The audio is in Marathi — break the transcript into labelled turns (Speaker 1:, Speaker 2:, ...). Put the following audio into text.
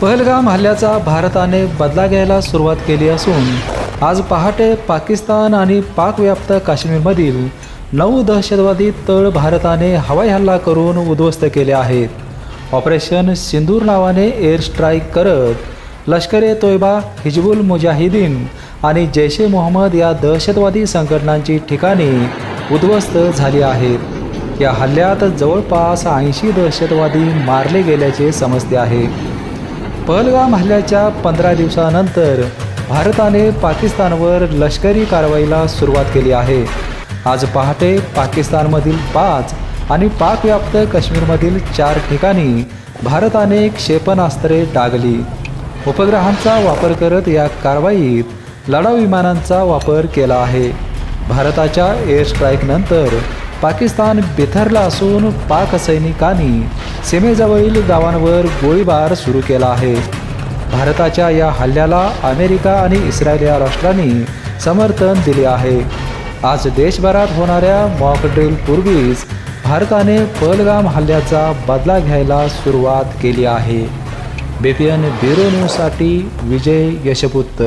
Speaker 1: पहलगाम हल्ल्याचा भारताने बदला घ्यायला सुरुवात केली असून आज पहाटे पाकिस्तान आणि पाकव्याप्त काश्मीरमधील नऊ दहशतवादी तळ भारताने हवाई हल्ला करून उद्ध्वस्त केले आहेत. ऑपरेशन सिंदूर नावाने एअर स्ट्राईक करत लष्कर ए तोयबा हिजबुल मुजाहिदीन आणि जैश ए मोहम्मद या दहशतवादी संघटनांची ठिकाणी उद्ध्वस्त झाली आहेत. या हल्ल्यात जवळपास ऐंशी दहशतवादी मारले गेल्याचे समजते आहे. पहलगाम हल्ल्याच्या पंधरा दिवसानंतर भारताने पाकिस्तानवर लष्करी कारवाईला सुरुवात केली आहे. आज पहाटे पाकिस्तानमधील पाच आणि पाकव्याप्त काश्मीरमधील चार ठिकाणी भारताने क्षेपणास्त्रे डागली. उपग्रहांचा वापर करत या कारवाईत लढाऊ विमानांचा वापर केला आहे. भारताच्या एअर स्ट्राईकनंतर पाकिस्तान बिथरला असून पाक सैनिकांनी सीमेजवळील गावांवर गोळीबार सुरू केला आहे. भारताच्या या हल्ल्याला अमेरिका आणि इस्रायल या राष्ट्रांनी समर्थन दिले आहे. आज देशभरात होणाऱ्या मॉक ड्रिल पूर्वीच भारताने पहलगाम हल्ल्याचा बदला घ्यायला सुरुवात केली आहे. बीपीएन ब्युरो न्यूजसाठी विजय यशपुत्त